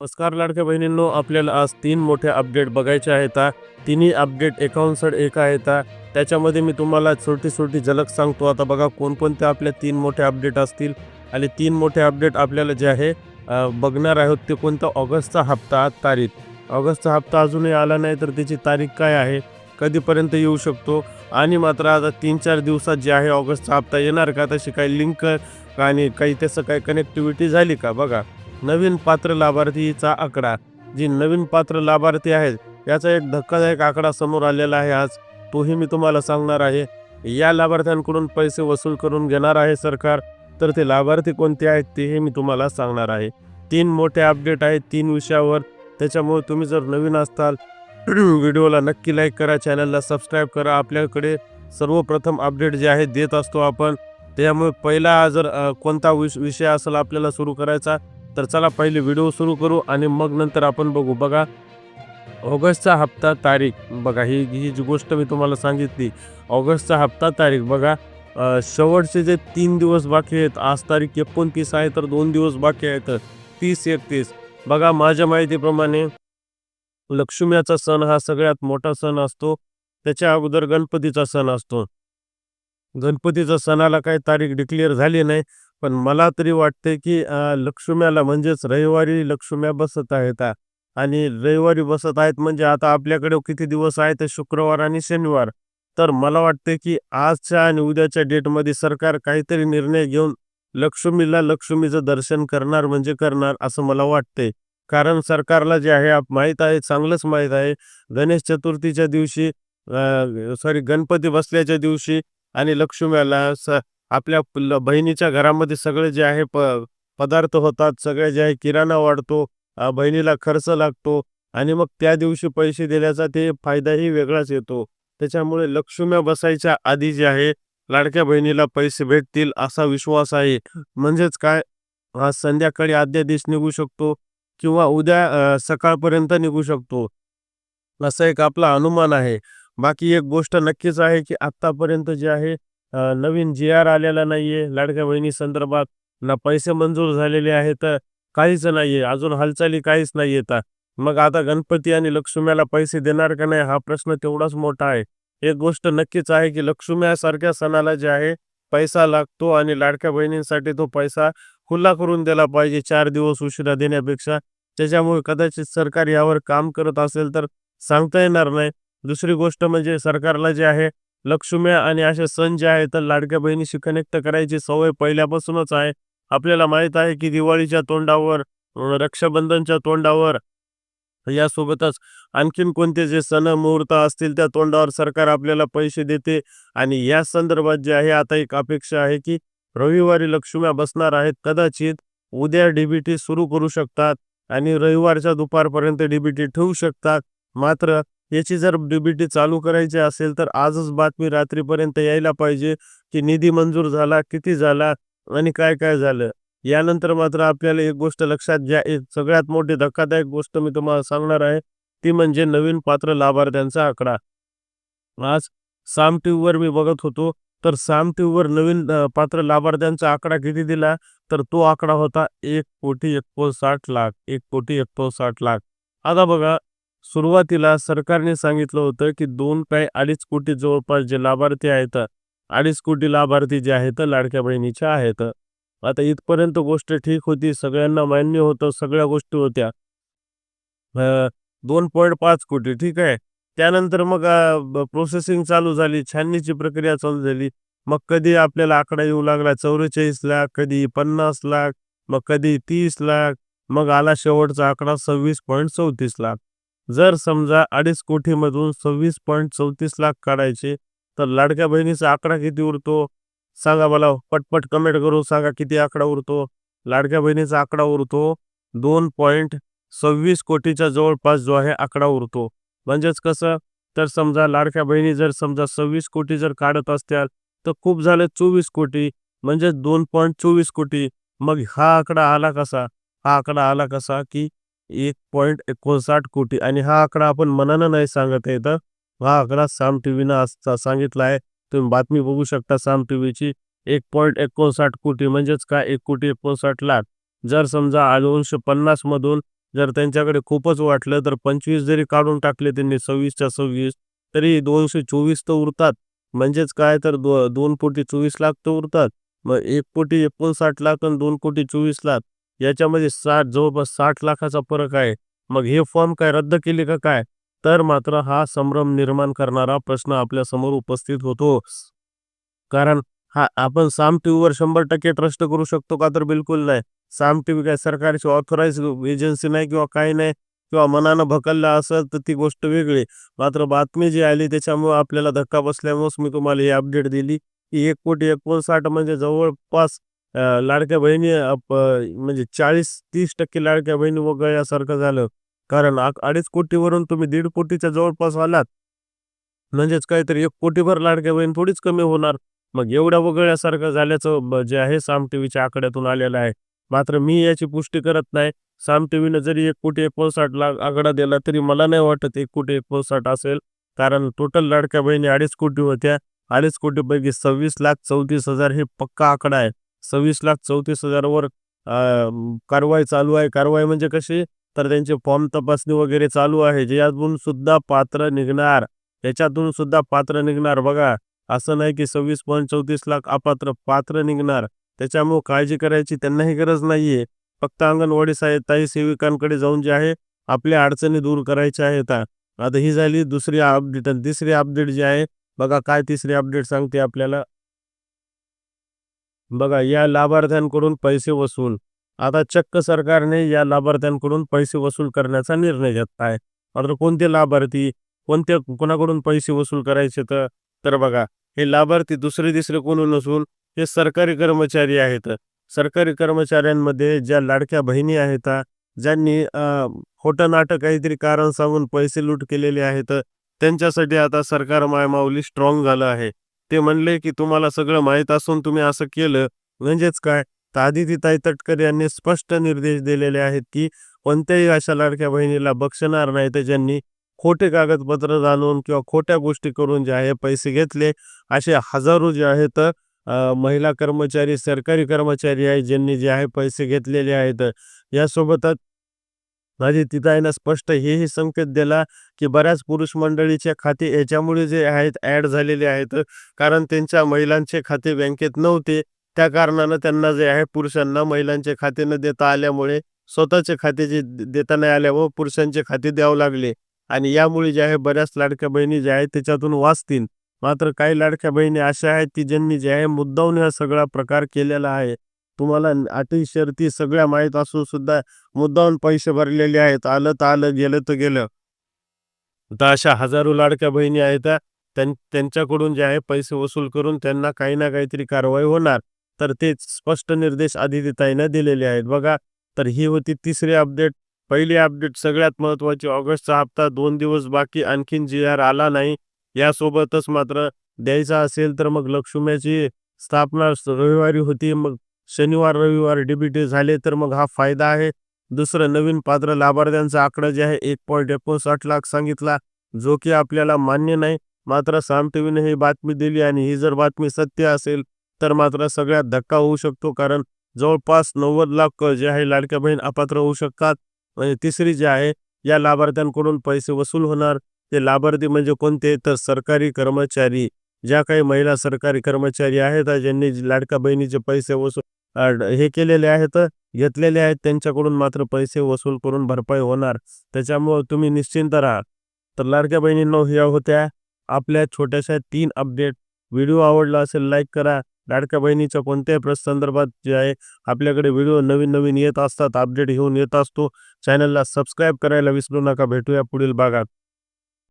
नमस्कार लाडक्या बहिणींनो आपल्याला आज तीन मोठे अपडेट बघायचे आहेत. तिन्ही अपडेट एकावन्नसड एक आहेत. त्याच्यामध्ये मी तुम्हाला छोटी छोटी झलक सांगतो. आता बघा कोणकोणते आपल्या तीन मोठे अपडेट असतील आणि तीन मोठे अपडेट आपल्याला जे आहे बघणार आहोत ते कोणता ऑगस्टचा हप्ता तारीख? ऑगस्टचा हप्ता अजूनही आला नाही तर त्याची तारीख काय आहे? कधीपर्यंत येऊ शकतो? आणि मात्र आता तीन चार दिवसात जे आहे ऑगस्टचा हप्ता येणार का? तशी काही लिंक आणि काही त्याचं काही कनेक्टिव्हिटी झाली का? बघा. नवीन पात्र लाभार्थीचा आकडा. जी नवीन पात्र लाभार्थी आहेत याचा एक धक्कादायक आकडा समोर आलेला आहे आज. तोही मी तुम्हाला सांगणार आहे. या लाभार्थ्यांकडून पैसे वसूल करून घेणार आहे सरकार. तर ते लाभार्थी कोणते आहेत तेही मी तुम्हाला सांगणार आहे. तीन मोठे अपडेट आहेत तीन विषयावर. त्याच्यामुळे तुम्ही जर नवीन असताल व्हिडिओला नक्की लाईक करा चॅनलला सबस्क्राईब करा. आपल्याकडे सर्वप्रथम अपडेट जे आहे देत असतो आपण. त्यामुळे पहिला जर कोणता विष विषय असेल आपल्याला सुरू करायचा तर चला पहिले व्हिडिओ सुरू करू आणि मग नंतर आपण बघू. बघा ऑगस्टचा हप्ता तारीख. बघा ही ही जी गोष्ट मी तुम्हाला सांगितली ऑगस्टचा हप्ता तारीख. बघा शेवटचे जे तीन दिवस बाकी आहेत आज तारीख एकोणतीस आहे तर दोन दिवस बाकी आहेत. तीस एकतीस. बघा माझ्या माहितीप्रमाणे लक्ष्म्याचा सण हा सगळ्यात मोठा सण असतो. त्याच्या अगोदर गणपतीचा सण असतो. गणपतीच्या सणाला काही तारीख डिक्लेअर झाली नाही. पण मला तरी वाटते की लक्ष्म्याला म्हणजेच रविवारी लक्ष्म्या बसत आहेत. आणि रविवारी बसत आहेत म्हणजे आता आपल्याकडे किती दिवस आहे? ते शुक्रवार आणि शनिवार. तर मला वाटते की आजच्या आणि उद्याच्या डेटमध्ये सरकार काहीतरी निर्णय घेऊन लक्ष्मीला लक्ष्मीचं दर्शन करणार म्हणजे करणार असं मला वाटते कारण सरकारला जे आहे माहीत आहे चांगलंच माहीत आहे. गणेश चतुर्थीच्या दिवशी सॉरी गणपती बसल्याच्या दिवशी आणि लक्ष्म्याला आपल्या बहिणीच्या घरामध्ये सगळे जे आहे प पदार्थ होतात सगळे जे आहे किराणा वाढतो बहिणीला खर्च लागतो आणि मग त्या दिवशी पैसे दिल्याचा ते फायदाही वेगळाच येतो. त्याच्यामुळे लक्ष्म्या बसायच्या आधी जे आहे लाडक्या बहिणीला पैसे भेटतील असा विश्वास आहे. म्हणजेच काय? आज संध्याकाळी आद्या दिवस निघू शकतो किंवा उद्या सकाळपर्यंत निघू शकतो. असा एक आपला अनुमान आहे. बाकी एक गोष्ट नक्कीच आहे की आत्तापर्यंत जे आहे नवीन जी आर आलेला नाहीये लाडक्या बहिणी संदर्भात ना पैसे मंजूर झालेले आहेत काहीच नाहीये अजून हालचाली काहीच नाही येतात मग आता गणपती आणि लक्ष्म्याला पैसे देणार का नाही हा प्रश्न तेवढाच मोठा आहे. एक गोष्ट नक्कीच आहे की लक्ष्म्यासारख्या सणाला जे आहे पैसा लागतो आणि लाडक्या बहिणींसाठी तो पैसा खुला करून दिला पाहिजे चार दिवस उशिरा देण्यापेक्षा. त्याच्यामुळे कदाचित सरकार यावर काम करत असेल तर सांगता येणार नाही. दुसरी गोष्ट म्हणजे सरकारला जे आहे लक्ष्म्या आणि असे सण जे आहेत तर लाडक्या बहिणीशी कनेक्ट करायची सवय पहिल्यापासूनच आहे. आपल्याला माहीत आहे की दिवाळीच्या तोंडावर रक्षाबंधनच्या तोंडावर यासोबतच आणखीन कोणते जे सण मुहूर्त असतील त्या तोंडावर सरकार आपल्याला पैसे देते. आणि या संदर्भात जे आहे आता एक अपेक्षा आहे की रविवारी लक्ष्म्या बसणार आहेत. कदाचित उद्या डीबीटी सुरू करू शकतात आणि रविवारच्या दुपारपर्यंत डीबीटी ठेवू शकतात. मात्र याची जर डीबीटी चालू करायची असेल तर आजच बातमी रात्रीपर्यंत यायला पाहिजे की निधी मंजूर झाला किती झाला आणि काय काय झालं? यानंतर मात्र आपल्याला एक गोष्ट लक्षात घ्या. एक सगळ्यात मोठी धक्कादायक गोष्ट मी तुम्हाला सांगणार आहे. ती म्हणजे नवीन पात्र लाभार्थ्यांचा आकडा. आज साम टीव्हीवर मी बघत होतो. तर साम टीव्हीवर नवीन पात्र लाभार्थ्यांचा आकडा किती दिला? तर तो आकडा होता एक कोटी एकोणसाठ लाख. एक कोटी एकोणसाठ लाख. आता बघा सुरुवातीला सरकारने सांगितलं होतं की दोन काय अडीच कोटी जवळपास जे लाभार्थी आहेत अडीच कोटी लाभार्थी जे आहेत लाडक्या बहिणीच्या आहेत. आता इथपर्यंत गोष्ट ठीक होती सगळ्यांना मान्य होतं सगळ्या गोष्टी होत्या. दोन पॉईंट पाच कोटी ठीक आहे. त्यानंतर मग प्रोसेसिंग चालू झाली छाननीची प्रक्रिया चालू झाली. मग कधी आपल्याला आकडा येऊ लागला चौवेचाळीस लाख कधी पन्नास लाख मग कधी तीस लाख मग आला शेवटचा आकडा सव्वीस पॉईंट चौतीस लाख. जर समजा अडीच कोटीमधून सव्वीस पॉईंट चौतीस लाख काढायचे तर लाडक्या बहिणीचा आकडा किती उरतो? सांगा मला पटपट कमेंट करून सांगा किती आकडा उरतो? लाडक्या बहिणीचा आकडा उरतो दोन पॉईंट सव्वीस कोटीच्या जवळपास जो आहे आकडा उरतो. म्हणजेच कसं? तर समजा लाडक्या बहिणी जर समजा सव्वीस कोटी जर काढत असत्याल तर खूप झाले चोवीस कोटी म्हणजेच दोन पॉईंट चोवीस कोटी. मग हा आकडा आला कसा? हा आकडा आला कसा की एक पॉईंट एकोणसाठ कोटी. आणि हा आकडा आपण मनानं नाही सांगत आहे. तर हा आकडा साम टी व्हीनं सांगितला आहे. तुम्ही बातमी बघू शकता साम टी व्हीची. एक पॉईंट एकोणसाठ कोटी म्हणजेच काय? एक कोटी एकोणसाठ लाख. जर समजा दोनशे पन्नासमधून जर त्यांच्याकडे खूपच वाटलं तर पंचवीस जरी काढून टाकले त्यांनी सव्वीसच्या सव्वीस तरी दोनशे चोवीस तर उरतात. म्हणजेच काय? तर दो दोन कोटी चोवीस लाख तर उरतात. मग एक कोटी एकोणसाठ लाख आणि दोन कोटी चोवीस लाख. याच्यामध्ये साठ जवळपास साठ लाखाचा फरक आहे. मग हे फॉर्म काय रद्द केले का काय? तर मात्र हा संभ्रम निर्माण करणारा प्रश्न आपल्यासमोर उपस्थित होतो. कारण हा आपण साम टीव्हीवर शंभर टक्के ट्रस्ट करू शकतो का तर बिलकुल नाही. साम टीव्ही काय सरकारची ऑथोराईज एजन्सी नाही किंवा काही नाही किंवा मनानं भकलला असेल तर ती गोष्ट वेगळी. मात्र बातमी जी आली त्याच्यामुळे आपल्याला धक्का बसल्यामुळेच मी तुम्हाला ही अपडेट दिली. की एक कोटी एकोणसाठ म्हणजे जवळपास लाडक्या बहिणी अप- म्हणजे चाळीस तीस टक्के लाडक्या बहिणी वगळल्यासारखं झालं. कारण अडीच कोटीवरून तुम्ही दीड कोटीच्या जवळपास आलात. म्हणजेच काहीतरी एक कोटीभर लाडक्या बहीण थोडीच कमी होणार. मग एवढ्या वगळल्यासारखं झाल्याचं जे आहे साम टीव्हीच्या आकड्यातून आलेलं आहे. मात्र मी याची पुष्टी करत नाही. साम टीव्हीनं जरी एक कोटी एकोणसाठ लाख आकडा दिला तरी मला नाही वाटत एक कोटी एकोणसाठ असेल. कारण टोटल लाडक्या बहिणी अडीच कोटी होत्या. अडीच कोटीपैकी सव्वीस लाख चौतीस हजार हे पक्का आकडा आहे. सव्वीस लाख चौतीस हजारवर कारवाई चालू आहे. कारवाई म्हणजे कशी? तर त्यांचे फॉर्म तपासणी वगैरे चालू आहे. ज्यातून सुद्धा पात्र निघणार याच्यातून सुद्धा पात्र निघणार. बघा असं नाही की सव्वीस पॉईंट चौतीस लाख अपात्र पात्र निघणार. त्याच्यामुळे काळजी करायची त्यांनाही गरज नाहीये. फक्त अंगणवाडी साहेब ताई सेविकांकडे जाऊन जे आहे आपल्या अडचणी दूर करायच्या आहेत. आता ही झाली दुसरी अपडेट आणि तिसरी अपडेट जी आहे बघा काय तिसरी अपडेट सांगते आपल्याला. बघा या लाभार्थ्यांकडून पैसे वसूल. आता चक्क सरकारने या लाभार्थ्यांकडून पैसे वसूल करण्याचा निर्णय घेतला आहे. मात्र कोणते लाभार्थी कोणत्या कोणाकडून पैसे वसूल करायचे तर तर बघा हे लाभार्थी दुसरे तिसरे कोणी नसून हे सरकारी कर्मचारी आहेत. सरकारी कर्मचाऱ्यांमध्ये ज्या लाडक्या बहिणी आहेत ज्यांनी खोटं नाटक काहीतरी कारण सांगून पैसे लूट केलेले आहेत त्यांच्यासाठी आता सरकार मायमाऊली स्ट्रॉंग झालं आहे. ते म्हणले की तुम्हाला सगळं माहीत असून तुम्ही असं केलं. म्हणजेच काय? तर आदितीताई तटकर यांनी स्पष्ट निर्देश दिलेले आहेत की कोणत्याही अशा लाडक्या बहिणीला बक्षणार नाही तर ज्यांनी खोटे कागदपत्र जाणून किंवा खोट्या गोष्टी करून जे आहे पैसे घेतले असे हजारो जे आहेत महिला कर्मचारी सरकारी कर्मचारी आहे ज्यांनी जे आहे पैसे घेतलेले आहेत. यासोबतच माझी तिथं स्पष्ट हेही संकेत दिला की बऱ्याच पुरुष मंडळीचे खाते याच्यामुळे जे आहेत ॲड झालेले आहेत. कारण त्यांच्या महिलांचे खाते बँकेत नव्हते. त्या कारणानं त्यांना जे आहे पुरुषांना महिलांचे खाते न देता आल्यामुळे स्वतःचे खाते जे देता नाही आल्यामुळे पुरुषांचे खाते द्यावं लागले. आणि यामुळे जे आहे बऱ्याच लाडक्या बहिणी ज्या आहेत त्याच्यातून वाचतील. मात्र काही लाडक्या बहिणी अशा आहेत की ज्यांनी जे आहे मुद्दावून हा सगळा प्रकार केलेला आहे. तुम्हाला अटी शर्ती सगळ्या माहीत असून सुद्धा मुद्दाहून पैसे भरलेले आहेत. आलं तर आलं गेलं तर गेलं. तर अशा हजारो लाडक्या बहिणी आहेत त्यांच्याकडून जे आहे पैसे वसूल करून त्यांना काही ना काहीतरी कारवाई होणार. तर ते स्पष्ट निर्देश आदितीताईनं दिलेले आहेत. बघा तर ही होती तिसरी अपडेट. पहिली अपडेट सगळ्यात महत्त्वाची. ऑगस्टचा हप्ता दोन दिवस बाकी. आणखीन जी आर आला नाही. यासोबतच मात्र द्यायचा असेल तर मग लक्ष्म्याची स्थापना रविवारी होती. मग शनिवार रविवार डीबीटी झाले तर मग हा फायदा आहे. दुसरं नवीन पात्र लाभार्थ्यांचा आकडा जे आहे एक पॉईंट एकोणसाठ लाख सांगितला जो की आपल्याला मान्य नाही. मात्र साम टीव्हीने ही बातमी दिली आणि ही जर बातमी सत्य असेल तर मात्र सगळ्यात धक्का होऊ शकतो कारण जवळपास नव्वद लाख जे आहे लाडक्या बहीण अपात्र होऊ शकतात. म्हणजे तिसरी जी आहे या लाभार्थ्यांकडून पैसे वसूल होणार. ते लाभार्थी म्हणजे कोणते? तर सरकारी कर्मचारी. ज्या काही महिला सरकारी कर्मचारी आहेत ज्यांनी लाडक्या बहिणीचे पैसे वसूल हे केलेले आहेत घेतलेले आहेत त्यांच्याकडून मात्र पैसे वसूल करून भरपाई होणार. त्याच्यामुळं तुम्ही निश्चिंत राहा. तर लाडक्या बहिणींनो ह्या होत्या आपल्या छोट्याशा तीन अपडेट. व्हिडिओ आवडला असेल लाईक करा. लाडक्या बहिणीच्या कोणत्याही प्रसंदर्भात जे आहे आपल्याकडे व्हिडिओ नवीन नवीन येत असतात अपडेट घेऊन येत असतो. चॅनलला सबस्क्राईब करायला विसरू नका. भेटूया पुढील भागात.